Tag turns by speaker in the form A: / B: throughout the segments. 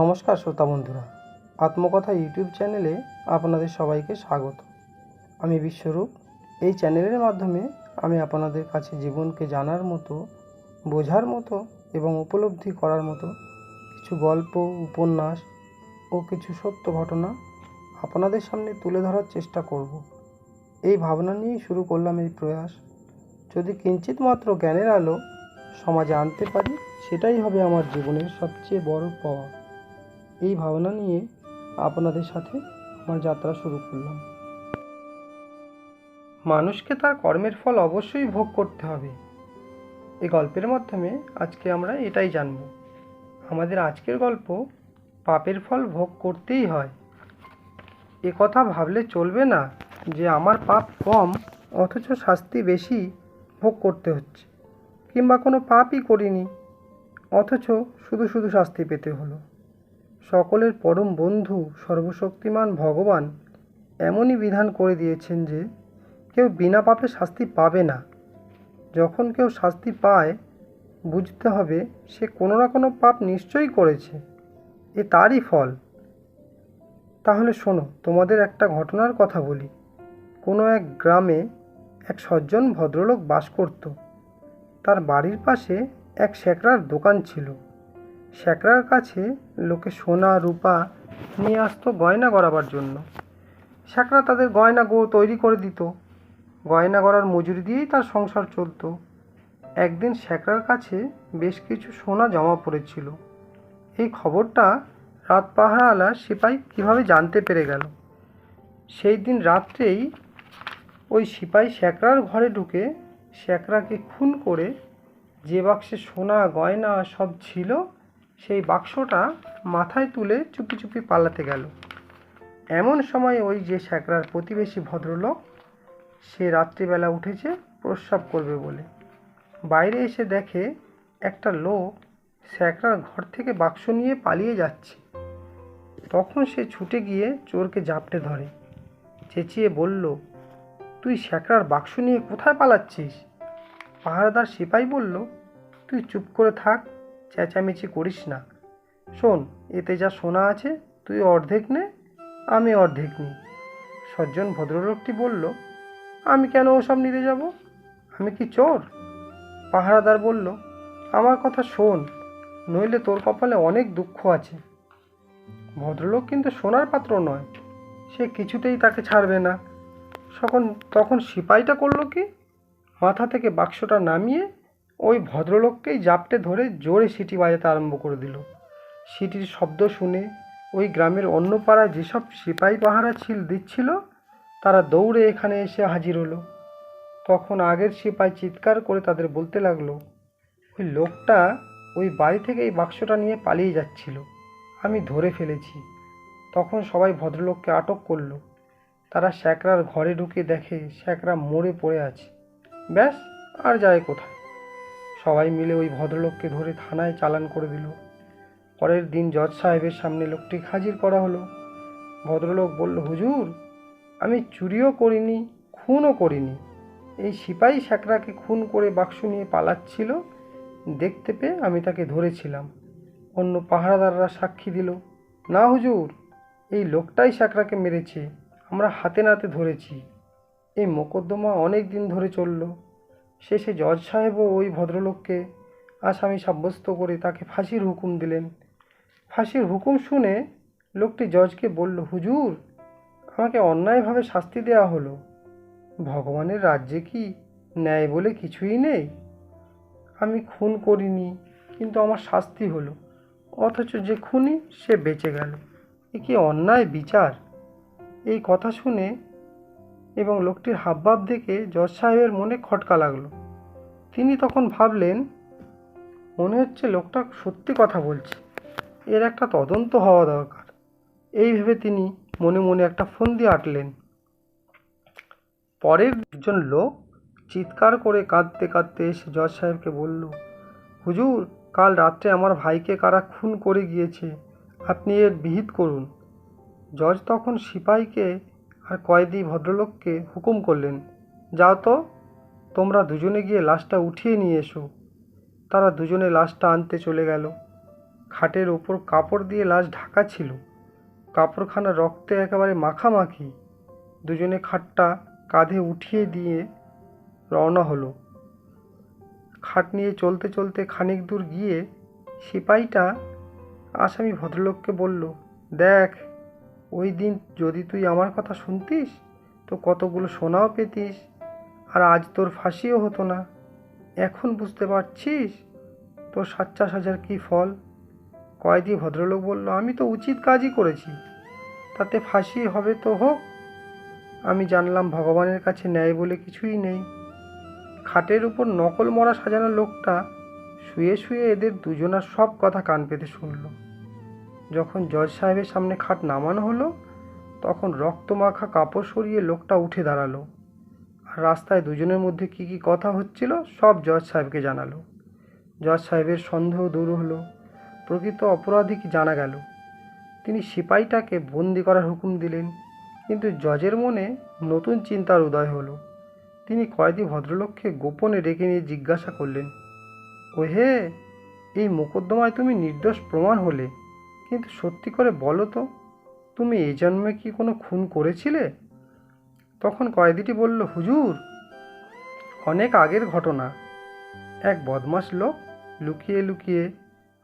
A: নমস্কার শ্রোতা বন্ধুরা। আত্মকথা ইউটিউব চ্যানেলে আপনাদের সবাইকে স্বাগত। আমি বিশ্বরূপ। এই চ্যানেলের মাধ্যমে আমি আপনাদের কাছে জীবনকে জানার মতো, বোঝার মতো এবং উপলব্ধি করার মতো কিছু গল্প, উপন্যাস ও কিছু সত্য ঘটনা আপনাদের সামনে তুলে ধরার চেষ্টা করব। এই ভাবনা নিয়েই শুরু করলাম এই প্রয়াস। যদি কিঞ্চিত মাত্র জ্ঞানের আলো সমাজে আনতে পারি, সেটাই হবে আমার জীবনের সবচেয়ে বড় পাওয়া। এই ভাবনা নিয়ে আপনাদের সাথে আমার যাত্রা শুরু করলাম। মানুষকে তার কর্মের ফল অবশ্যই ভোগ করতে হবে। এই গল্পের মাধ্যমে আজকে আমরা এটাই জানব। আমাদের আজকের গল্প পাপের ফল ভোগ করতেই হয়। এ কথা ভাবলে চলবে না যে আমার পাপ কম, অথচ শাস্তি বেশি ভোগ করতে হচ্ছে, কিংবা কোনো পাপই করিনি, অথচ শুধু শুধু শাস্তি পেতে হলো। সকলের পরম বন্ধু, সর্বশক্তিমান ভগবান এমনই বিধান করে দিয়েছেন যে, কেউ বিনা পাপে শাস্তি পাবে না। যখন কেউ শাস্তি পায়, বুঝতে হবে সে কোনো না কোনো পাপ নিশ্চয়ই করেছে। এ তারই ফল। তাহলে শোনো, তোমাদের একটা ঘটনার কথা বলি। কোনো এক গ্রামে এক সজ্জন ভদ্রলোক বাস করত। তার বাড়ির পাশে এক শ্যাকরার দোকান ছিল। শ্যাকরার কাছে লোকে সোনা, রূপা নিয়ে আসতো গয়না গড়াবার জন্য। শ্যাকরা তাদের গয়না গো তৈরি করে দিত। গয়না গড়ার মজুরি দিয়েই তার সংসার চলতো। একদিন শ্যাকরার কাছে বেশ কিছু সোনা জমা পড়েছিল। এই খবরটা রাত পাহারাওয়ালা সিপাই কীভাবে জানতে পেরে গেল? সেই দিন রাত্রেই ওই সিপাই শ্যাকরার ঘরে ঢুকে শ্যাকরাকে খুন করে যে বাক্সে সোনা, গয়না সব ছিল সেই বাক্সটা মাথায় তুলে চুপি চুপি পালাতে গেল। এমন সময় ওই যে শ্যাকরার প্রতিবেশী ভদ্রলোক, সে রাত্রিবেলা উঠেছে প্রস্রাব করবে বলে। বাইরে এসে দেখে একটা লোক শ্যাকরার ঘর থেকে বাক্স নিয়ে পালিয়ে যাচ্ছে। তখন সে ছুটে গিয়ে চোরকে জাপটে ধরে। চেঁচিয়ে বলল, তুই শ্যাকরার বাক্স নিয়ে কোথায় পালাচ্ছিস? পাহারাদার সিপাই বলল, তুই চুপ করে থাক চেঁচামেচি করিস না। শোন, এতে যা সোনা আছে, তুই অর্ধেক নে, আমি অর্ধেক নিই। সজ্জন ভদ্রলোকটি বলল, আমি কেন ওসব নিতে যাব? আমি কি চোর? পাহারাদার বলল, আমার কথা শোন, নইলে তোর কপালে অনেক দুঃখ আছে। ভদ্রলোক কিন্তু সোনার পাত্র নয়, সে কিছুতেই তাকে ছাড়বে না। তখন তখন সিপাইটা করল কি? মাথা থেকে বাক্সটা নামিয়ে ওই ভদ্রলোককেই জাপটে ধরে জোরে সিটি বাজাতে আরম্ভ করে দিল। সিটির শব্দ শুনে ওই গ্রামের অন্য পাড়ায় যেসব সিপাই পাহারা ছিল, দিচ্ছিল, তারা দৌড়ে এখানে এসে হাজির হলো। তখন আগের সিপাই চিৎকার করে তাদের বলতে লাগল, ওই লোকটা ওই বাড়ি থেকে এই বাক্সটা নিয়ে পালিয়ে যাচ্ছিল, আমি ধরে ফেলেছি। তখন সবাই ভদ্রলোককে আটক করল। তারা শ্যাকরার ঘরে ঢুকে দেখে শ্যাকরা মরে পড়ে আছে। ব্যাস, আর যায় কোথায়? সবাই মিলে ওই ভদ্রলোককে ধরে থানায় চালান করে দিল। পরের দিন জজ সাহেবের সামনে লোকটি হাজির করা হলো। ভদ্রলোক বলল, হুজুর, আমি চুরিও করিনি, খুনও করিনি। এই সিপাই শ্যাকরাকে খুন করে বাক্স নিয়ে পালাচ্ছিল, দেখতে পেয়ে আমি তাকে ধরেছিলাম। অন্য পাহারাদাররা সাক্ষী দিল, না হুজুর, এই লোকটাই শ্যাকরাকে মেরেছে, আমরা হাতে নাতে ধরেছি। এই মোকদ্দমা অনেক দিন ধরে চলল। শেষে জজ সাহেবও ওই ভদ্রলোককে আসামি সাব্যস্ত করে তাকে ফাঁসির হুকুম দিলেন। ফাঁসির হুকুম শুনে লোকটি জজকে বলল, হুজুর, আমাকে অন্যায়ভাবে শাস্তি দেওয়া হলো। ভগবানের রাজ্যে কি ন্যায় বলে কিছুই নেই? আমি খুন করিনি, কিন্তু আমার শাস্তি হলো। অথচ যে খুনি, সে বেঁচে গেল। এ কি অন্যায় বিচার? এই কথা শুনে এবং লোকটির হাবভাব দেখে জজ সাহেবের মনে খটকা লাগল। তিনি তখন ভাবলেন, মনে হচ্ছে লোকটা সত্যি কথা বলছে। এর একটা তদন্ত হওয়া দরকার। এই ভেবে তিনি মনে মনে একটা ফোন দিয়ে আটলেন। পরের একজন লোক চিৎকার করে কাঁদতে কাঁদতে এসে জজ সাহেবকে বলল, হুজুর, কাল রাত্রে আমার ভাইকে কারা খুন করে গিয়েছে? আপনি এর বিহিত করুন। জজ তখন সিপাহীকে আর কয়েদি ভদ্রলোককে হুকুম করলেন, যাও তো, তোমরা দুজনে গিয়ে লাশটা উঠিয়ে নিয়ে এসো। তারা দুজনে লাশটা আনতে চলে গেল। খাটের ওপর কাপড় দিয়ে লাশ ঢাকা ছিল। কাপড়খানা রক্তে একেবারে মাখামাখি। দুজনে খাটটা কাঁধে উঠিয়ে দিয়ে রওনা হলো। খাট নিয়ে চলতে চলতে খানিক দূর গিয়ে সিপাহীটা আসামি ভদ্রলোককে বলল, দেখ ওই দিন যদি তুই আমার কথা শুনতিস, তো কতগুলো সোনাও পেতিস, আর আজ তোর ফাঁসিও হতো না। এখন বুঝতে পারছিস তোর সাচ্চা সাজার কী ফল? কয়েদি ভদ্রলোক বলল, আমি তো উচিত কাজই করেছি, তাতে ফাঁসি হবে তো হোক। আমি জানলাম ভগবানের কাছে ন্যায় বলে কিছুই নেই। খাটের উপর নকল মরা সাজানো লোকটা শুয়ে শুয়ে এদের দুজনার সব কথা কান পেতে শুনল। যখন জজ সাহেবের সামনে খাট নামানো হলো, তখন রক্তমাখা কাপড় সরিয়ে লোকটা উঠে দাঁড়াল। আর রাস্তায় দুজনের মধ্যে কী কী কথা হচ্ছিল, সব জজ সাহেবকে জানালো। জজ সাহেবের সন্দেহ দূর হলো, প্রকৃত অপরাধী কি জানা গেল? তিনি সিপাহীটাকে বন্দি করার হুকুম দিলেন, কিন্তু জজের মনে নতুন চিন্তার উদয় হলো। তিনি কয়েদি ভদ্রলোককে গোপনে ডেকে নিয়ে জিজ্ঞাসা করলেন ও হে এই মোকদ্দমায় তুমি নির্দোষ প্রমাণ হলে? কিন্তু সত্যি করে বলো তো, তুমি এই জন্মে কি কোনো খুন করেছিলে? তখন কয়েদিটি বলল, হুজুর, অনেক আগের ঘটনা। এক বদমাস লোক লুকিয়ে লুকিয়ে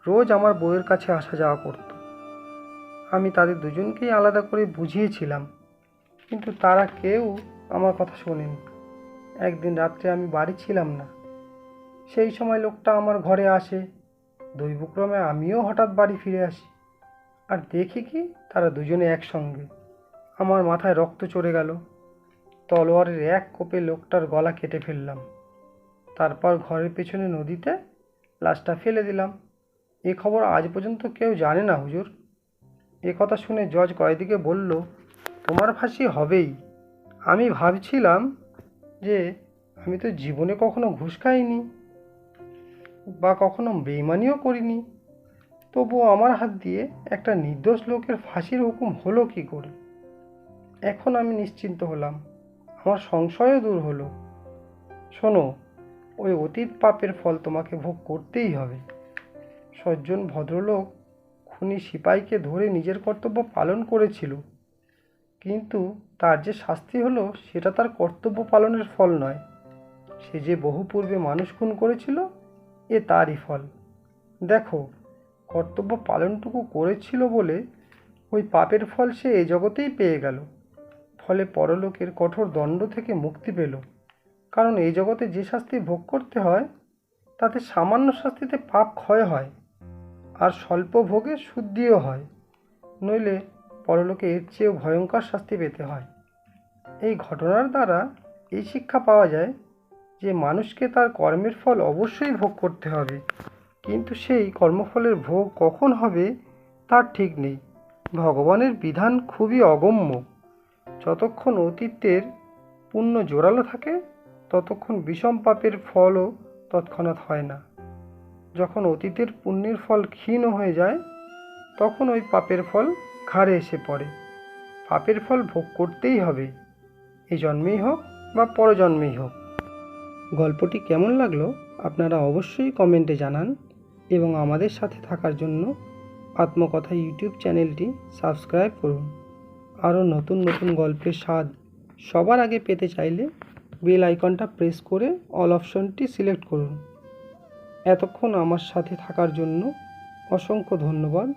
A: রোজ আমার বউয়ের কাছে আসা যাওয়া করত। আমি তাদের দুজনকেই আলাদা করে বুঝিয়েছিলাম, কিন্তু তারা কেউ আমার কথা শোনেনি। একদিন রাত্রে আমি বাড়ি ছিলাম না। সেই সময় লোকটা আমার ঘরে আসে। দৈবক্রমে আমিও হঠাৎ বাড়ি ফিরে আসি। আর দেখি কি তারা দুজনে একসঙ্গে। আমার মাথায় রক্ত চড়ে গেল। তলোয়ারের এক কোপে লোকটার গলা কেটে ফেললাম। তারপর ঘরের পেছনে নদীতে লাশটা ফেলে দিলাম। এ খবর আজ পর্যন্ত কেউ জানে না, হুজুর। এ কথা শুনে জজ কয়েদিকে বলল, তোমার ফাঁসি হবেই। আমি ভাবছিলাম যে আমি তো জীবনে কখনো ঘুষ খাইনি বা কখনো বেইমানিও করিনি। তবুও আমার হাত দিয়ে একটা নির্দোষ লোকের ফাঁসির হুকুম হলো কি করে? এখন আমি নিশ্চিন্ত হলাম, আমার সংশয়ও দূর হলো। শোনো, ওই অতীত পাপের ফল তোমাকে ভোগ করতেই হবে। সজ্জন ভদ্রলোক খুনি সিপাহীকে ধরে নিজের কর্তব্য পালন করেছিল। কিন্তু তার যে শাস্তি হলো, সেটা তার কর্তব্য পালনের ফল নয়। সে যে বহু পূর্বে মানুষ খুন করেছিল, এ তারই ফল। দেখো কর্তব্য পালনটুকু করেছিল বলে ওই পাপের ফল সে এ জগতেই পেয়ে গেল। ফলে পরলোকের কঠোর দণ্ড থেকে মুক্তি পেল। কারণ এই জগতে যে শাস্তি ভোগ করতে হয়, তাতে সামান্য শাস্তিতে পাপ ক্ষয় হয়, আর স্বল্প ভোগে শুদ্ধিও হয়। নইলে পরলোকে এর চেয়েও ভয়ঙ্কর শাস্তি পেতে হয়। এই ঘটনার দ্বারা এই শিক্ষা পাওয়া যায় যে মানুষকে তার কর্মের ফল অবশ্যই ভোগ করতে হবে। কিন্তু সেই কর্মফলের ভোগ কখন হবে, তার ঠিক নেই। ভগবানের বিধান খুবই অগম্য। যতক্ষণ অতীতের পুণ্য জোরালো থাকে, ততক্ষণ বিষম পাপের ফলও তৎক্ষণাৎ হয় না। যখন অতীতের পুণ্যের ফল ক্ষীণ হয়ে যায়, তখন ওই পাপের ফল ঘাড়ে এসে পড়ে। পাপের ফল ভোগ করতেই হবে। এই জন্মেই হোক বা পরজন্মেই হোক। গল্পটি কেমন লাগল, আপনারা অবশ্যই কমেন্টে জানান। এবং আমাদের সাথে থাকার জন্য আত্মকথা ইউটিউব চ্যানেলটি সাবস্ক্রাইব করুন। আরও নতুন নতুন গল্পের স্বাদ সবার আগে পেতে চাইলে বেল আইকনটা প্রেস করে অল অপশনটি সিলেক্ট করুন। এতক্ষণ আমার সাথে থাকার জন্য অসংখ্য ধন্যবাদ।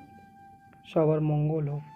A: সবার মঙ্গল হোক।